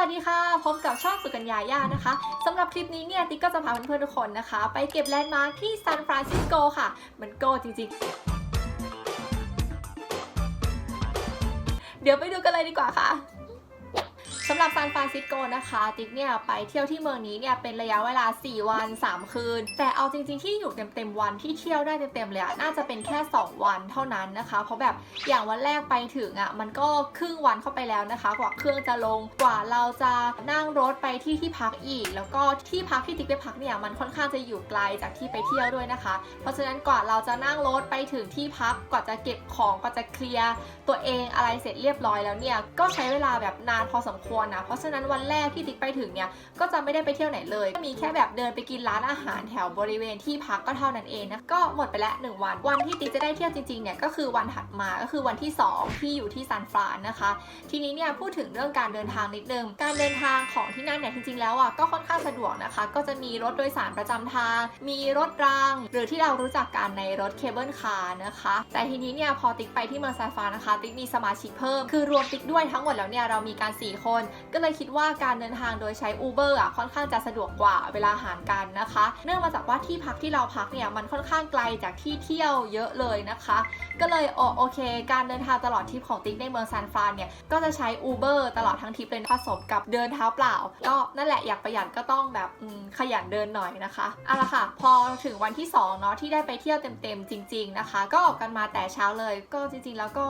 วัสดีค่ะ พบกับช่องสุกัญญาย่านะคะสำหรับคลิปนี้เนี่ยติ๊กก็จะพาเพื่อนๆทุกคนนะคะ ไปเก็บแลนด์มาร์คที่ซานฟรานซิสโกค่ะ มันโกจริงๆ เดี๋ยวไปดูกันเลยดีกว่าค่ะ สำหรับซานฟรานซิสโกนะคะติ๊กเนี่ยไปเที่ยวที่เมืองนี้เนี่ยเป็นระยะเวลา 4 วัน 3 คืน แต่เอาจริงๆที่อยู่เต็มๆวันที่เที่ยวได้เต็มๆเลยอะน่าจะเป็นแค่ 2 วันเท่านั้นนะคะ เพราะแบบอย่างวันแรกไปถึงอะมันก็ครึ่งวันเข้าไปแล้วนะคะ กว่าเครื่องจะลงกว่าเราจะนั่งรถไปที่ที่พักอีก แล้วก็ที่พักที่ติ๊กไปพักเนี่ยมันค่อนข้างจะอยู่ไกลจากที่ไปเที่ยวด้วยนะคะ เพราะฉะนั้นกว่าเราจะนั่งรถไปถึงที่พักกว่าจะเก็บของกว่าจะเคลียร์ตัวเองอะไรเสร็จเรียบร้อยแล้วเนี่ยก็ใช้เวลาแบบนานพอสมควรนะ เพราะฉะนั้นวันแรกที่ติ๊กไปถึงเนี่ยก็จะไม่ได้ไปเที่ยวไหนเลยก็มีแค่แบบเดินไปกินร้านอาหารแถวบริเวณที่พักก็เท่านั้นเองนะก็หมดไปแล้ว1วัน วันที่ติ๊กจะได้เที่ยวจริงๆเนี่ยก็คือวันถัดมาก็คือวันที่ 2 ที่อยู่ที่ซานฟรานนะคะ ทีนี้เนี่ยพูดถึงเรื่องการเดินทางนิดนึงการเดินทางของที่นั่นเนี่ยจริงๆแล้วอะก็ค่อนข้างสะดวกนะคะ ก็จะมีรถโดยสารประจำทาง มีรถราง หรือที่เรารู้จักกันในรถเคเบิลคาร์นะคะ แต่ทีนี้เนี่ยพอติ๊กไปที่เมืองซานฟรานนะคะ ติ๊กมีสมาชิกเพิ่มคือรวมติ๊กด้วยทั้งหมดแล้วเนี่ยเรามีการ 4 คนก็เลยคิดว่าการเดินทางโดยใช้ Uber อะค่อนข้างจะสะดวกกว่าเวลาหารกันนะคะ เนื่องมาจากว่าที่พักที่เราพักเนี่ยมันค่อนข้างไกลจากที่เที่ยวเยอะเลยนะคะ ก็เลยโอโอเค การเดินทางตลอดทริปของติ๊กในเมืองซานฟรานเนี่ยก็จะใช้ Uber ตลอดทั้งทริปเลยผสมกับเดินเท้าเปล่า ก็นั่นแหละอยากประหยัดก็ต้องแบบขยันเดินหน่อยนะคะเอาละค่ะ พอถึงวันที่2เนาะที่ได้ไปเที่ยวเต็มๆจริง ๆนะคะ ก็ออกกันมาแต่เช้าเลย ก็จริงๆ แล้วก็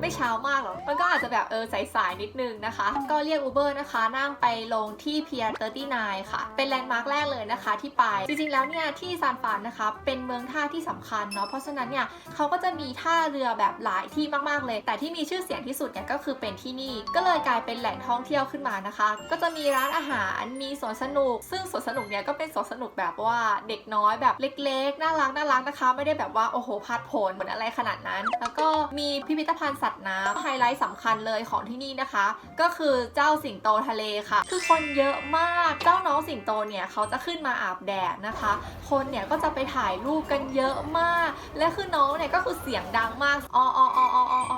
ไม่เช้ามากหรอกมันก็อาจจะแบบเออสายๆนิดนึงนะคะ ก็เรียก Uber นะคะ นั่งไปลงที่เพียร์39 ค่ะ เป็นแลนด์มาร์คแรกเลยนะคะที่ไป จริงๆ แล้วเนี่ยที่ซานฟรานนะคะ เป็นเมืองท่าที่สำคัญเนาะ เพราะฉะนั้นเนี่ยเขาก็จะมีท่าเรือแบบหลายที่มากๆเลย แต่ที่มีชื่อเสียงที่สุดเนี่ยก็คือเป็นที่นี่ ก็เลยกลายเป็นแหล่งท่องเที่ยวขึ้นมานะคะ ก็จะมีร้านอาหาร มีสวนสนุก ซึ่งสวนสนุกเนี่ยก็เป็นสวนสนุกแบบว่าเด็กน้อยแบบเล็กๆ น่ารักน่ารักนะคะ ไม่ได้แบบว่าโอ้โหพัดผลเหมือนอะไรขนาดนั้น แล้วก็มีพิพิธภัณฑ์สัตว์น้ำไฮไลท์สำคัญเลยของที่นี่นะคะ ก็คือเจ้าสิงโตทะเลค่ะ คือคนเยอะมาก เจ้าน้องสิงโตเนี่ยเขาจะขึ้นมาอาบแดดนะคะ คนเนี่ยก็จะไปถ่ายรูปกันเยอะมาก และคือน้องเนี่ยก็คือเสียงดังมาก ออออออออ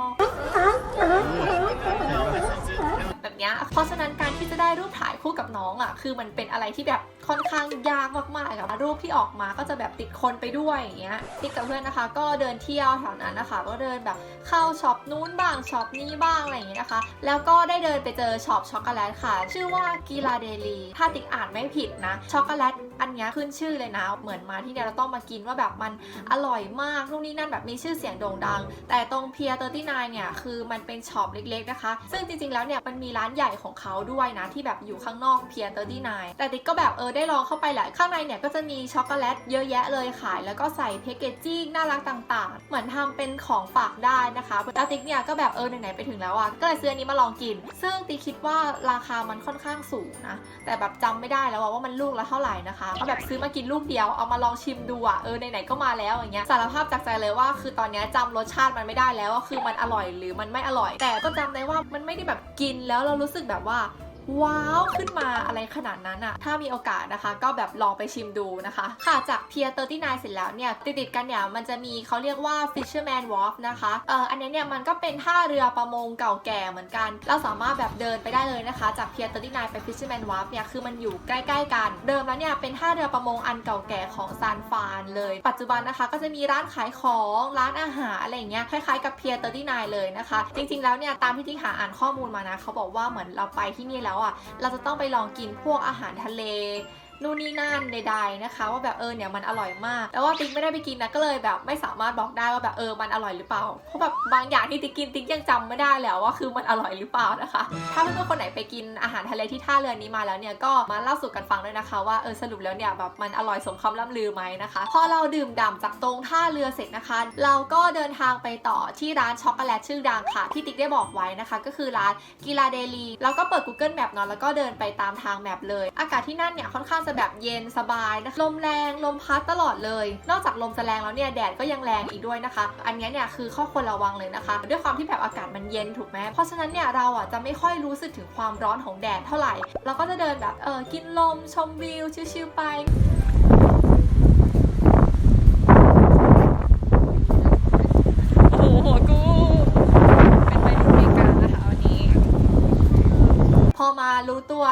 แบบเนี้ยเพราะฉะนั้นการที่จะได้รูปถ่ายคู่กับน้องอะคือมันเป็นอะไรที่แบบค่อนข้างยากมากๆอะรูปที่ออกมาก็จะแบบติดคนไปด้วยอย่างเงี้ยติ๊กกับเพื่อนนะคะ ก็เดินเที่ยวแถวนั้นนะคะ ก็เดินแบบเข้าช็อปนู้นบ้างช็อปนี้บ้างอะไรอย่างเงี้ยนะคะ แล้วก็ได้เดินไปเจอช็อปช็อกโกแลตค่ะ ชื่อว่ากีลาเดลีถ้าติ๊กอ่านไม่ผิดนะช็อกโกแลตอันเนี้ยขึ้นชื่อเลยนะ เหมือนมาที่เนี่ยเราต้องมากินว่าแบบมันอร่อยมากนู่นนี่นั่นแบบมีชื่อเสียงโด่งดัง แต่ตรงเพียร์39เนี่ยคือมันเป็นช็อปเล็กๆนะคะ ซึ่งจริงๆแล้วเนี่ยมันมีร้านใหญ่ของเขาด้วยนะที่แบบอยู่ข้างนอกเพียร์39แต่ติ๊กก็แบบเออได้ลองเข้าไปแหละข้างในเนี่ยก็จะมีช็อกโกแลตเยอะแยะเลยขาย แล้วก็ใส่แพคเกจจิ้งน่ารักต่างๆ เหมือนทำเป็นของฝากได้นะคะแล้วติ๊กเนี่ยก็แบบเออไหนๆไปถึงแล้วอะก็เลยซื้ออันนี้มาลองกิน ซึ่งติ๊กคิดว่าราคามันค่อนข้างสูงนะแต่แบบจำไม่ได้แล้วอะว่ามันลูกละเท่าไหร่นะคะก็แบบซื้อมากินลูกเดียวเอามาลองชิมดูอะเออไหนๆก็มาแล้วอย่างเงี้ยสารภาพจากใจเลยว่า คือตอนเนี้ยจำรสชาติมันไม่ได้แล้วว่าคือมันอร่อยหรือมันไม่อร่อย แต่ก็จำได้ว่ามันไม่ได้แบบกินแล้วเรารู้สึกแบบว่า ว้าวขึ้นมาอะไรขนาดนั้นอะถ้ามีโอกาสนะคะ ก็แบบลองไปชิมดูนะคะ ค่ะจากเพียร์39เสร็จแล้วเนี่ย ติดๆกันเนี่ย มันจะมีเขาเรียกว่า Fisherman Wharf นะคะเอออันนี้เนี่ย มันก็เป็นท่าเรือประมงเก่าแก่เหมือนกัน เราสามารถแบบเดินไปได้เลยนะคะ จากเพียร์39ไป Fisherman Wharf เนี่ย คือมันอยู่ใกล้ๆกัน เดิมแล้วเนี่ยเป็นท่าเรือประมงอันเก่าแก่ของซานฟานเลย ปัจจุบันนะคะ ก็จะมีร้านขายของร้านอาหารอะไรเงี้ยคล้ายๆกับเพียร์39เลยนะคะ จริงๆแล้วเนี่ยตามที่ที่หาอ่านข้อมูลมานะเขาบอกว่าเหมือนเราไปที่นี่แล้วอะเราจะต้องไปลองกินพวกอาหารทะเล นู่นนี่นั่นใดๆนะคะ ว่าแบบเออเนี่ยมันอร่อยมาก แต่ว่าติ๊กไม่ได้ไปกินนะก็เลยแบบไม่สามารถบอกได้ว่าแบบเออมันอร่อยหรือเปล่า เพราะแบบบางอย่างที่ติ๊กกินติ๊กยังจำไม่ได้แล้วว่าคือมันอร่อยหรือเปล่านะคะ ถ้าเพื่อนๆคนไหนไปกินอาหารทะเลที่ท่าเรือนี้มาแล้วเนี่ยก็มาเล่าสู่กันฟังด้วยนะคะ ว่าเออสรุปแล้วเนี่ยแบบมันอร่อยสมคำล่ำลือไหมนะคะ พอเราดื่มด่ำจากตรงท่าเรือเสร็จนะคะ เราก็เดินทางไปต่อที่ร้านช็อกโกแลตชื่อดังค่ะ ที่ติ๊กได้บอกไว้นะคะ ก็คือร้านกีฬาเดลีแล้วก็เปิด Google Map เนาะแล้วก็เดินไปตามทางแมปเลย อากาศที่นั่นเนี่ยค่อนข้างจะแบบเย็นสบายนะลมแรงลมพัดตลอดเลย นอกจากลมจะแรงแล้วเนี่ยแดดก็ยังแรงอีกด้วยนะคะ อันนี้เนี่ยคือข้อควรระวังเลยนะคะ ด้วยความที่แบบอากาศมันเย็นถูกไหมเพราะฉะนั้นเนี่ยเราอะจะไม่ค่อยรู้สึกถึงความร้อนของแดดเท่าไหร่ เราก็จะเดินแบบเออกินลมชมวิวชิลๆไป โอ้โหกู เป็นไปรุ่น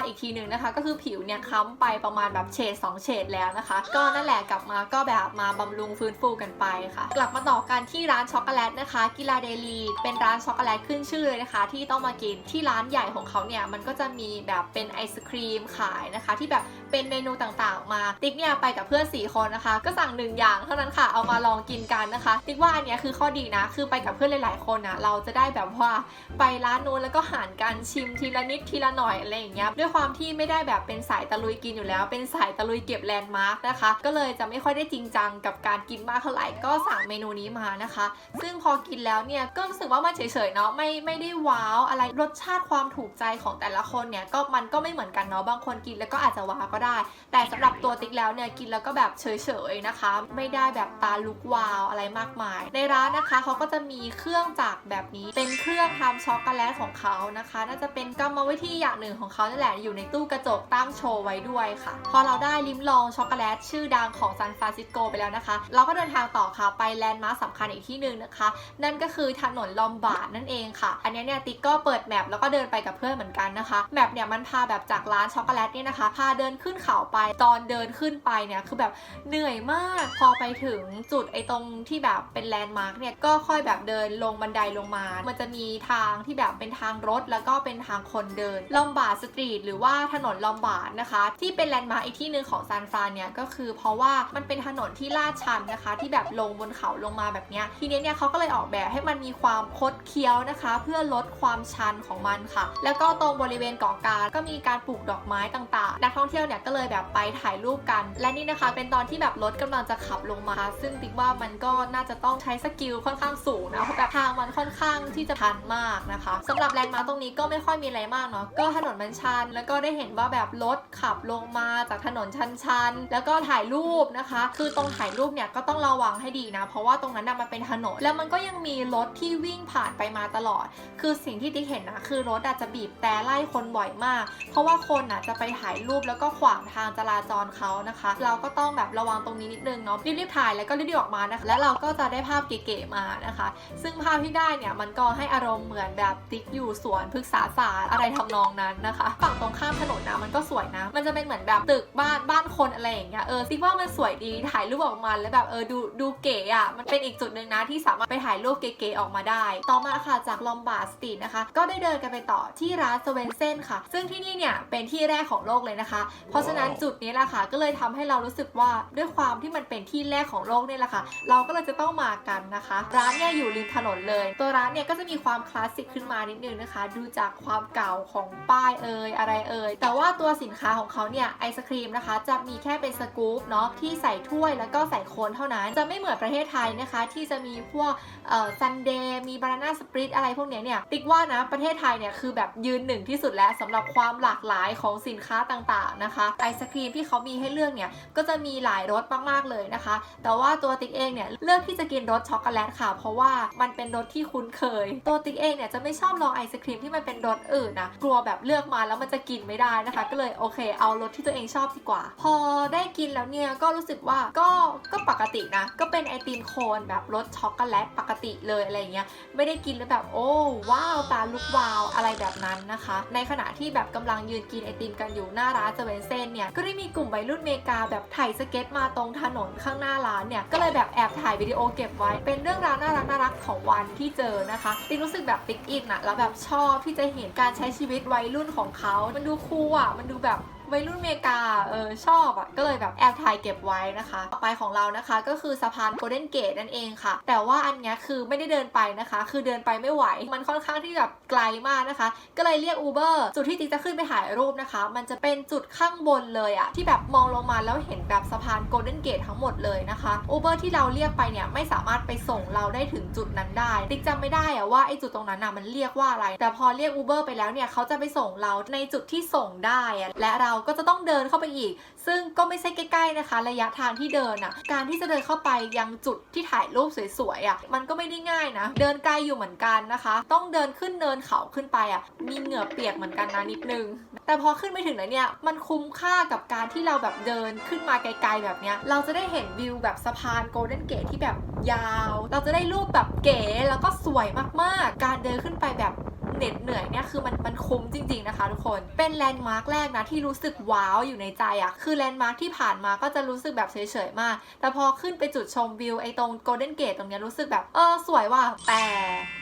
อเมริกันนะคะวันนี้พอมารู้ตัวอีกทีหนึ่งนะคะ ก็คือผิวเนี่ยค้ำไปประมาณแบบเฉด2เฉดแล้วนะคะ ก็นั่นแหละกลับมาก็แบบมาบำรุงฟื้นฟูกันไปค่ะ กลับมาต่อกันที่ร้านช็อกโกแลตนะคะ กีฬาเดลีเป็นร้านช็อกโกแลตขึ้นชื่อเลยนะคะ ที่ต้องมากินที่ร้านใหญ่ของเขาเนี่ยมันก็จะมีแบบเป็นไอศครีมขายนะคะ ที่แบบ เป็นเมนูต่างๆ มา ติ๊กเนี่ยไปกับเพื่อน4คนนะคะ ก็สั่งหนึ่งอย่างเท่านั้นค่ะ เอามาลองกินกันนะคะ ติ๊กว่าอันเนี้ยคือข้อดีนะ คือไปกับเพื่อนหลายๆ คนนะเราจะได้แบบว่าไปร้านนู้นแล้วก็หารกันชิมทีละนิดทีละหน่อยอะไรอย่างเงี้ย ด้วยความที่ไม่ได้แบบเป็นสายตะลุยกินอยู่แล้ว เป็นสายตะลุยเก็บแลนด์มาร์กนะคะ ก็เลยจะไม่ค่อยได้จริงจังกับการกินมากเท่าไหร่ ก็สั่งเมนูนี้มานะคะ ซึ่งพอกินแล้วเนี่ย ก็รู้สึกว่ามันเฉยๆเนาะ ไม่ไม่ได้ว้าวอะไร รสชาติความถูกใจของแต่ละคนเนี่ย ก็มันก็ไม่เหมือนกันเนาะ บางคนกินแล้วก็อาจจะว้าวก็ได้ แต่สำหรับตัวติ๊กแล้วเนี่ยกินแล้วก็แบบเฉยๆนะคะ ไม่ได้แบบตาลุกวาวอะไรมากมาย ในร้านนะคะเขาก็จะมีเครื่องจักรแบบนี้ เป็นเครื่องทำช็อกโกแลตของเขานะคะ น่าจะเป็นกรรมวิธีอย่างหนึ่งของเขานั่นแหละอยู่ในตู้กระจกตั้งโชว์ไว้ด้วยค่ะ พอเราได้ลิ้มลองช็อกโกแลตชื่อดังของซานฟรานซิสโกไปแล้วนะคะ เราก็เดินทางต่อค่ะไปแลนด์มาร์คสำคัญอีกที่หนึ่งนะคะ นั่นก็คือถนนลอมบาร์ดนั่นเองค่ะ อันนี้เนี่ยติ๊กก็เปิดแมปแล้วก็เดินไปกับเพื่อนเหมือนกันนะคะแมปเนี่ยมันพาแบบจากร้านช็อกโกแลตเนี่ยนะคะพาเดินขึ้นึ้นเขาไป ตอนเดินขึ้นไปเนี่ยคือแบบเหนื่อยมากพอไปถึงจุดไอ้ตรงที่แบบเป็นแลนด์มาร์กเนี่ยก็ค่อยแบบเดินลงบันไดลงมา มันจะมีทางที่แบบเป็นทางรถแล้วก็เป็นทางคนเดินลอมบาร์ดสตรีทหรือว่าถนนลอมบาร์ดนะคะ ที่เป็นแลนด์มาร์กอีกที่หนึ่งของซานฟรานเนี่ยก็คือเพราะว่ามันเป็นถนนที่ลาดชันนะคะ ที่แบบลงบนเขาลงมาแบบเนี้ยทีนี้เนี่ยเขาก็เลยออกแบบให้มันมีความคดเคี้ยวนะคะ เพื่อลดความชันของมันค่ะ แล้วก็ตรงบริเวณเกาะกลางก็มีการปลูกดอกไม้ต่างๆ นักท่องเที่ยวเนี่ยก็เลยแบบไปถ่ายรูปกัน และนี่นะคะ เป็นตอนที่แบบรถกำลังจะขับลงมา ซึ่งติ๊กว่ามันก็น่าจะต้องใช้สกิลค่อนข้างสูงนะเพราะแบบทางมันค่อนข้างที่จะชันมากนะคะสำหรับแลนด์มาร์ตรงนี้ก็ไม่ค่อยมีอะไรมากเนาะก็ถนนมันชัน แล้วก็ได้เห็นว่าแบบรถขับลงมาจากถนนชันๆแล้วก็ถ่ายรูปนะคะ คือตรงถ่ายรูปเนี่ยก็ต้องระวังให้ดีนะ เพราะว่าตรงนั้นนะมันเป็นถนนแล้วมันก็ยังมีรถที่วิ่งผ่านไปมาตลอด คือสิ่งที่ติ๊กเห็นนะคือรถอาจจะบีบแต่ไล่คนบ่อยมาก เพราะว่าคนอะจะไปถ่ายรูปแล้วก็ขวางทางจราจรเขานะคะ เราก็ต้องแบบระวังตรงนี้นิดนึงเนาะรีบๆถ่ายแล้วก็รีบๆออกมานะคะ แล้วเราก็จะได้ภาพเก๋ๆมานะคะ ซึ่งภาพที่ได้เนี่ยมันก็ให้อารมณ์เหมือนแบบติ๊กอยู่สวนพฤกษาศาสตร์อะไรทำนองนั้นนะคะ ฝั่งตรงข้ามถนนนะมันก็สวยนะ มันจะเป็นเหมือนแบบตึกบ้านบ้านคนอะไรอย่างเงี้ยเออติ๊กว่ามันสวยดีถ่ายรูปออกมาแล้วแบบเออดูดูเก๋อะมันเป็นอีกจุดหนึ่งนะที่สามารถไปถ่ายรูปเก๋ๆออกมาได้ ต่อมาค่ะจากลอมบาร์ดสตรีทนะคะ ก็ได้เดินกันไปต่อที่ร้านสเวนเซนค่ะ ซึ่งที่นี่เนี่ยเป็นที่แรกของโลกเลยนะคะเพราะฉะนั้นจุดนี้แหละค่ะก็เลยทำให้เรารู้สึกว่าด้วยความที่มันเป็นที่แรกของโลกเนี่ยแหละค่ะ เราก็เลยจะต้องมากันนะคะ ร้านเนี่ยอยู่ริมถนนเลย ตัวร้านเนี่ยก็จะมีความคลาสสิกขึ้นมานิดนึงนะคะ ดูจากความเก่าของป้ายเอ่ยอะไรเอ่ยแต่ว่าตัวสินค้าของเขาเนี่ยไอศครีมนะคะ จะมีแค่เป็นสกู๊ปเนาะที่ใส่ถ้วยแล้วก็ใส่โคนเท่านั้น จะไม่เหมือนประเทศไทยนะคะ ที่จะมีพวกเอ่อซันเดย์มีบานาน่าสปริตอะไรพวกเนี้ยเนี่ยติ๊กว่านะประเทศไทยเนี่ยคือแบบยืนหนึ่งที่สุดแล้วสำหรับความหลากหลายของสินค้าต่างๆนะคะไอศครีมที่เขามีให้เลือกเนี่ยก็จะมีหลายรสมากๆเลยนะคะ แต่ว่าตัวติ๊กเองเนี่ยเลือกที่จะกินรสช็อกโกแลตค่ะ เพราะว่ามันเป็นรสที่คุ้นเคย ตัวติ๊กเองเนี่ยจะไม่ชอบลองไอศครีมที่มันเป็นรสอื่นนะกลัวแบบเลือกมาแล้วมันจะกินไม่ได้นะคะ ก็เลยโอเค เอารสที่ตัวเองชอบดีกว่า พอได้กินแล้วเนี่ยก็รู้สึกว่าก็ก็ปกตินะก็เป็นไอติมโคนแบบรสช็อกโกแลตปกติเลยอะไรเงี้ยไม่ได้กินแล้วแบบโอ้ว้าวตาลุกวาวอะไรแบบนั้นนะคะ ในขณะที่แบบกำลังยืนกินไอติมกันอยู่หน้าร้านเซเว่นเซนเนี่ยก็ได้มีกลุ่มวัยรุ่นเมกาแบบถ่ายสเก็ตมาตรงถนนข้างหน้าร้านเนี่ยก็เลยแบบแอบถ่ายวิดีโอเก็บไว้เป็นเรื่องราวน่ารักน่ารักของวันที่เจอนะคะติ๊กรู้สึกแบบติ๊กอินอะแล้วแบบชอบที่จะเห็นการใช้ชีวิตวัยรุ่นของเขา มันดูคูลอะมันดูแบบ วัยรุ่นเมกาเออชอบอะก็เลยแบบแอบถ่ายเก็บไว้นะคะ ต่อไปของเรานะคะก็คือสะพานโกลเด้นเกตนั่นเองค่ะ แต่ว่าอันเนี้ยคือไม่ได้เดินไปนะคะ คือเดินไปไม่ไหว มันค่อนข้างที่แบบไกลมากนะคะ ก็เลยเรียก Uber จุดที่ติ๊กจะขึ้นไปถ่ายรูปนะคะ มันจะเป็นจุดข้างบนเลยอะที่แบบมองลงมาแล้วเห็นแบบสะพานโกลเด้นเกตทั้งหมดเลยนะคะ Uber ที่เราเรียกไปเนี่ยไม่สามารถไปส่งเราได้ถึงจุดนั้นได้ ติ๊กจำไม่ได้อะว่าไอ้จุดตรงนั้นอะมันเรียกว่าอะไร แต่พอเรียก Uber ไปแล้วเนี่ยเขาจะไปส่งเราในจุดที่ส่งได้อะและเราก็จะต้องเดินเข้าไปอีก ซึ่งก็ไม่ใช่ใกล้ๆนะคะ ระยะทางที่เดินอะ การที่จะเดินเข้าไปยังจุดที่ถ่ายรูปสวยๆอะ มันก็ไม่ได้ง่ายนะ เดินไกลอยู่เหมือนกันนะคะ ต้องเดินขึ้นเนินเขาขึ้นไปอะ มีเหงื่อเปียกเหมือนกันนะนิดนึง แต่พอขึ้นไปถึงแล้วเนี่ย มันคุ้มค่ากับการที่เราแบบเดินขึ้นมาไกล ๆ แบบเนี้ย เราจะได้เห็นวิวแบบสะพานโกลเด้นเกตที่แบบยาว เราจะได้รูปแบบเก๋แล้วก็สวยมากๆ การเดินขึ้นไปแบบ เหน็ดเหนื่อยเนี่ยคือมันมันคุ้มจริง ๆนะคะ ทุกคนเป็นแลนด์มาร์คแรกนะที่รู้สึกว้าวอยู่ในใจอะ่ะคือแลนด์มาร์คที่ผ่านมาก็จะรู้สึกแบบเฉยๆมาก แต่พอขึ้นไปจุดชมวิวไอ้ตรงโกลเด้นเกตตรงเนี้ยรู้สึกแบบเออสวยว่ะแต่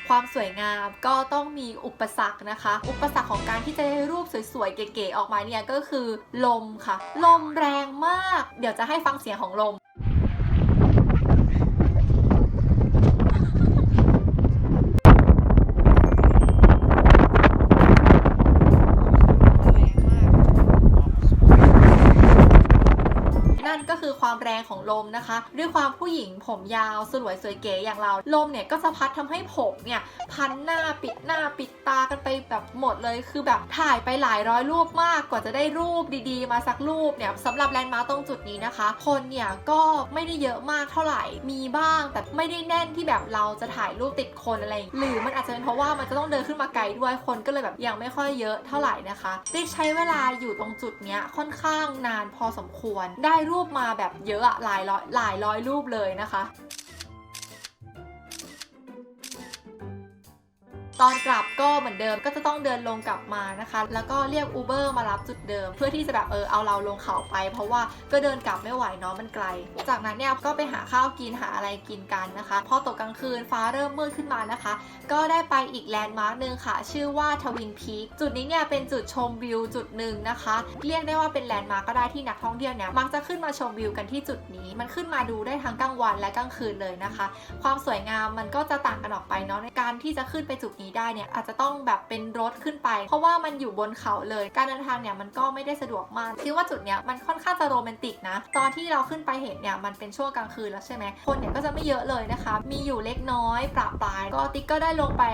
ความสวยงามก็ต้องมีอุปสรรคนะคะ อุปสรรคของการที่จะได้รูปสวยๆเก๋ๆออกมาเนี่ยก็คือลมค่ะ ลมแรงมาก เดี๋ยวจะให้ฟังเสียงของลม นั่นก็ ความแรงของลมนะคะ ด้วยความผู้หญิงผมยาวสวยสวยเก๋อย่างเรา ลมเนี่ยก็จะพัดทำให้ผมเนี่ยพันหน้าปิดหน้าปิดตากันไปแบบหมดเลย คือแบบถ่ายไปหลายร้อยรูปมากกว่าจะได้รูปดีๆ มาสักรูปเนี่ยสำหรับแลนด์มาร์ตรงจุดนี้นะคะ คนเนี่ยก็ไม่ได้เยอะมากเท่าไหร่มีบ้างแต่ไม่ได้แน่นที่แบบเราจะถ่ายรูปติดคนอะไร หรือมันอาจจะเป็นเพราะว่ามันจะต้องเดินขึ้นมาไกลด้วยคนก็เลยแบบยังไม่ค่อยเยอะเท่าไหร่นะคะติ๊กใช้เวลาอยู่ตรงจุดเนี้ยค่อนข้างนานพอสมควรได้รูปมาแบบเยอะอะหลายร้อยหลายร้อยรูปเลยนะคะ ตอนกลับก็เหมือนเดิมก็จะต้องเดินลงกลับมานะคะ แล้วก็เรียก Uber มารับจุดเดิม เพื่อที่จะแบบเออเอาเราลงเขาไป เพราะว่าก็เดินกลับไม่ไหวเนาะมันไกล จากนั้นเนี่ยก็ไปหาข้าวกินหาอะไรกินกันนะคะ พอตกกลางคืนฟ้าเริ่มมืดขึ้นมานะคะ ก็ได้ไปอีกแลนด์มาร์คหนึ่งค่ะ ชื่อว่าทวินพีคจุดนี้เนี่ยเป็นจุดชมวิวจุดหนึ่งนะคะ เรียกได้ว่าเป็นแลนด์มาร์คก็ได้ที่นักท่องเที่ยวเนี่ยมักจะขึ้นมาชมวิวกันที่จุดนี้ มันขึ้นมาดูได้ทั้งกลางวันและกลางคืนเลยนะคะ ความสวยงามมันก็จะต่างกันออกไปเนาะในการที่จะขึ้นไปจุดนี้ได้เนี่ยอาจจะต้องแบบเป็นรถขึ้นไป เพราะว่ามันอยู่บนเขาเลย การเดินทางเนี่ยมันก็ไม่ได้สะดวกมากคิดว่าจุดเนี้ยมันค่อนข้างจะโรแมนติกนะ ตอนที่เราขึ้นไปเห็นเนี่ยมันเป็นช่วงกลางคืนแล้วใช่ไหมคนเนี่ยก็จะไม่เยอะเลยนะคะ มีอยู่เล็กน้อยประปรายก็ติ๊กก็ได้ลงไป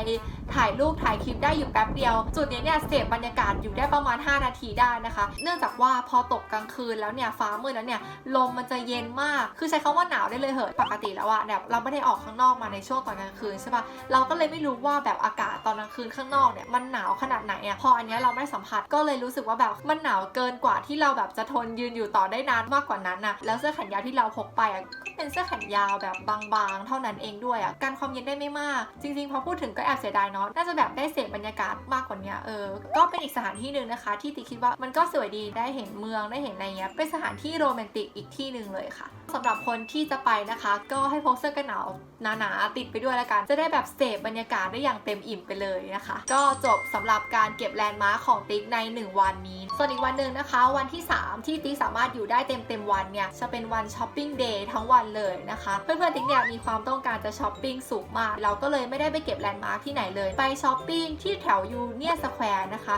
ถ่ายรูปถ่ายคลิปได้อยู่แป๊บเดียว จุดนี้เนี่ยเสพบรรยากาศอยู่ได้ประมาณ 5 นาทีได้นะคะ เนื่องจากว่าพอตกกลางคืนแล้วเนี่ยฟ้ามืดแล้วเนี่ยลมมันจะเย็นมาก คือใช้คำว่าหนาวได้เลยเหอะปกติแล้วอะแบบเราไม่ได้ออกข้างนอกมาในช่วงตอนกลางคืนใช่ปะเราก็เลยไม่รู้ว่าแบบอากาศตอนกลางคืนข้างนอกเนี่ยมันหนาวขนาดไหนอะพออันนี้เราไม่สัมผัสก็เลยรู้สึกว่าแบบมันหนาวเกินกว่าที่เราแบบจะทนยืนอยู่ต่อได้นานมากกว่านั้นน่ะแล้วเสื้อแขนยาวที่เราพกไปอะก็เป็นเสื้อแขนยาวแบบบางๆ เท่านั้นเองด้วยอะกันความเย็นได้ไม่มาก จริงๆพอพูดถึงก็แอบเสียดายเนาะน่าจะแบบได้เสพบรรยากาศมากกว่านี้เออ ก็เป็นอีกสถานที่หนึ่งนะคะ ที่ติคิดว่ามันก็สวยดีได้เห็นเมืองได้เห็นอะไรเงี้ยเป็นสถานที่โรแมนติกอีกที่หนึ่งเลยค่ะสำหรับคนที่จะไปนะคะ ก็ให้พกเสื้อกันหนาว หนาๆติดไปด้วยแล้วกัน จะได้แบบเสพบรรยากาศได้อย่างเต็มอิ่มไปเลยนะคะ ก็จบสำหรับการเก็บแลนด์มาร์คของติ๊กใน 1 วันนี้ ส่วนอีกวันหนึ่งนะคะ วันที่ 3 ที่ติ๊กสามารถอยู่ได้เต็มเต็มๆวันเนี่ยจะเป็นวันช้อปปิ้งเดย์ทั้งวันเลยนะคะ เพื่อนๆติ๊กเนี่ยมีความต้องการจะช้อปปิ้งสูงมาก เราก็เลยไม่ได้ไปเก็บแลนด์มาร์คที่ไหนเลย ไปช้อปปิ้งที่แถวยูเนียสแควร์นะคะ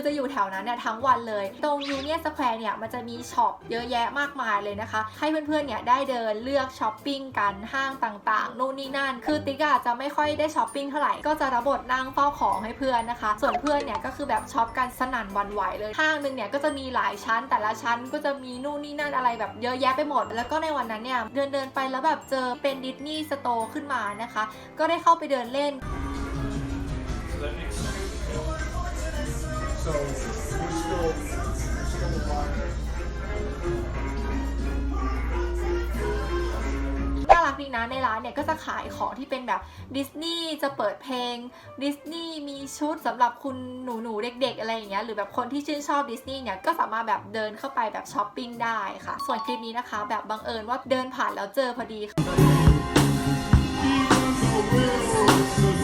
คือจะอยู่แถวนั้นเนี่ยทั้งวันเลย ตรงยูเนียนสแควร์เนี่ยมันจะมีช็อปเยอะแยะมากมายเลยนะคะ ให้เพื่อนๆเนี่ยได้เดินเลือกช้อปปิ้งกันห้างต่างๆนู่นนี่นั่น คือติ๊กอะจจะไม่ค่อยได้ช้อปปิ้งเท่าไหร่ก็จะรับบทนั่งเฝ้าของให้เพื่อนนะคะ ส่วนเพื่อนเนี่ยก็คือแบบช็อปกันสนั่นวันไหวเลย ห้างหนึ่งเนี่ยก็จะมีหลายชั้นแต่ละชั้นก็จะมีนู่นนี่นั่นอะไรแบบเยอะแยะไปหมด แล้วก็ในวันนั้นเนี่ยเดินเดินๆไปแล้วแบบเจอเป็นดิสนีย์สโตร์ขึ้นมานะคะ ก็ได้เข้าไปเดินเล่น So we're still, we're still alive. น่ารักดีนะในร้านเนี่ยก็จะขายของที่เป็นแบบดิสนีย์จะเปิดเพลงดิสนีย์มีชุดสำหรับคุณหนูหนูๆเด็กๆ อะไรอย่างเงี้ยหรือแบบคนที่ชื่นชอบดิสนีย์เนี่ยก็สามารถแบบเดินเข้าไปแบบช้อปปิ้งได้ค่ะ ส่วนคลิปนี้นะคะ แบบบังเอิญว่าเดินผ่านแล้วเจอพอดีค่ะ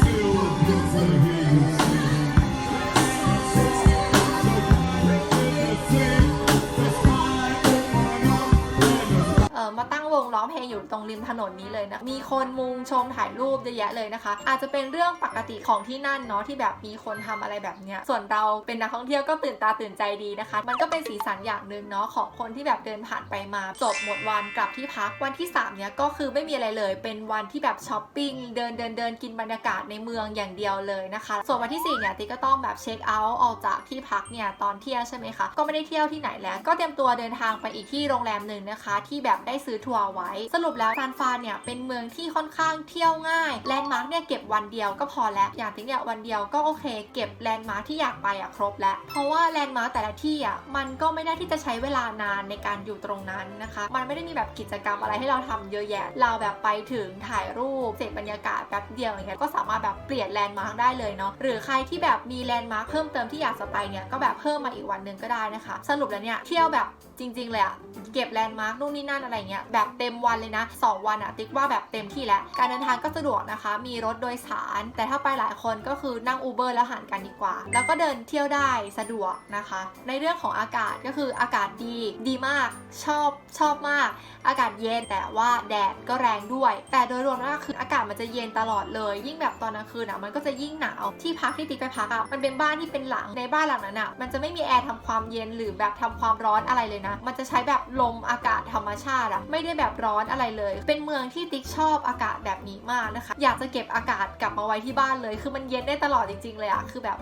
อมาตั้งวงร้องเพลงอยู่ตรงริมถนนนี้เลยนะมีคนมุงชมถ่ายรูปเยอะแยะเลยนะคะ อาจจะเป็นเรื่องปกติของที่นั่นเนาะที่แบบมีคนทำอะไรแบบเนี้ยส่วนเราเป็นนักท่องเที่ยวก็ตื่นตาตื่นใจดีนะคะ มันก็เป็นสีสันอย่างหนึ่งเนาะของคนที่แบบเดินผ่านไปมาจบหมดวันกลับที่พักวันที่3เนี้ยก็คือไม่มีอะไรเลยเป็นวันที่แบบช้อปปิ้งเดินเดินเดินกินบรรยากาศในเมืองอย่างเดียวเลยนะคะ ส่วนวันที่4เนี่ยติ๊กก็ต้องแบบเช็คเอาท์ออกจากที่พักเนี่ยตอนเที่ยงใช่ไหมคะก็ไม่ได้เที่ยวที่ไหนแล้ว ก็เตรียมตัวเดินทางไปอีกที่โรงแรมหนึ่งนะคะ ที่แบบได้ซื้อทัวร์ไว้ สรุปแล้วซานฟานเนี่ยเป็นเมืองที่ค่อนข้างเที่ยวง่ายแลนด์มาร์กเนี่ยเก็บวันเดียวก็พอแล้วอย่างติ๊กเนี่ยวันเดียวก็โอเค เก็บแลนด์มาร์กที่อยากไปอะครบแล้วเพราะว่าแลนด์มาร์กแต่ละที่อะมันก็ไม่ได้ที่จะใช้เวลานานในการอยู่ตรงนั้นนะคะ มันไม่ได้มีแบบกิจกรรมอะไรให้เราทำเยอะแยะ เราแบบไปถึงถ่ายรูปเสพบรรยากาศแป๊บเดียวอย่างเงี้ยก็สามารถแบบเปลี่ยนแลนด์มาร์กได้เลยเนาะหรือใครที่แบบมีแลนด์มาร์กเพิ่มเติมที่อยากจะไปเนี่ยก็แบบเพิ่มมาอีกวันหนึ่งก็ได้นะคะ สรุปแล้วเนี่ยเที่ยวแบบจริง ๆ เลยอะเก็บแลนด์มาร์กนู่นนี่นั่นอะไรเงี้ยแบบเต็มวันเลยนะ 2 วันอะติ๊กว่าแบบเต็มที่แล้ว การเดินทางก็สะดวกนะคะ มีรถโดยสาร แต่ถ้าไปหลายคนก็คือนั่งอูเบอร์แล้วหันกันดีกว่า แล้วก็เดินเที่ยวได้สะดวกนะคะ ในเรื่องของอากาศก็คืออากาศดีดีมากชอบชอบมาก อากาศเย็นแต่ว่าแดดก็แรงด้วย แต่โดยรวมแล้วคืออากาศมันจะเย็นตลอดเลย ยิ่งแบบตอนกลางคืนอะมันก็จะยิ่งหนาวที่พักที่ติ๊กไปพักอะมันเป็นบ้านที่เป็นหลังในบ้านหลังนั้นอะมันจะไม่มีแอร์ทำความเย็นหรือแบบทำความร้อนอะไรเลยนะ มันจะใช้แบบลมอากาศธรรมชาติอะไม่ได้แบบร้อนอะไรเลย เป็นเมืองที่ติ๊กชอบอากาศแบบนี้มากนะคะ อยากจะเก็บอากาศกลับมาไว้ที่บ้านเลย คือมันเย็นได้ตลอดจริง ๆ เลยอะคือแบบ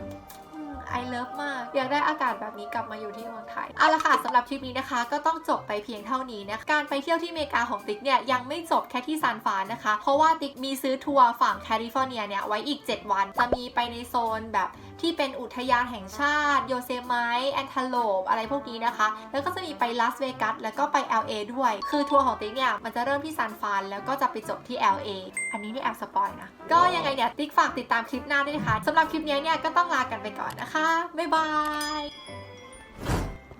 ไอเลิฟมาก อยากได้อากาศแบบนี้กลับมาอยู่ที่เมืองไทย เอาละค่ะสำหรับทริปนี้นะคะ ก็ต้องจบไปเพียงเท่านี้นะคะการไปเที่ยวที่อเมริกาของติ๊กเนี่ยยังไม่จบแค่ที่ซานฟานนะคะ เพราะว่าติ๊กมีซื้อทัวร์ฝั่งแคลิฟอร์เนียเนี่ยไว้อีก 7 วัน จะมีไปในโซนแบบที่เป็นอุทยานแห่งชาติโยเซไมต์แอนทาโลปอะไรพวกนี้นะคะ แล้วก็จะมีไปลาสเวกัสแล้วก็ไป LA ด้วย คือทัวร์ของติ๊กเนี่ยมันจะเริ่มที่ซานฟานแล้วก็จะไปจบที่ LA อันนี้นี่แอบสปอยนะ ก็ยังไงเนี่ยติ๊กฝากติดตามคลิปหน้าด้วยนะคะสำหรับคลิปนี้เนี่ยก็ต้องลากันไปก่อนนะคะบ๊ายบาย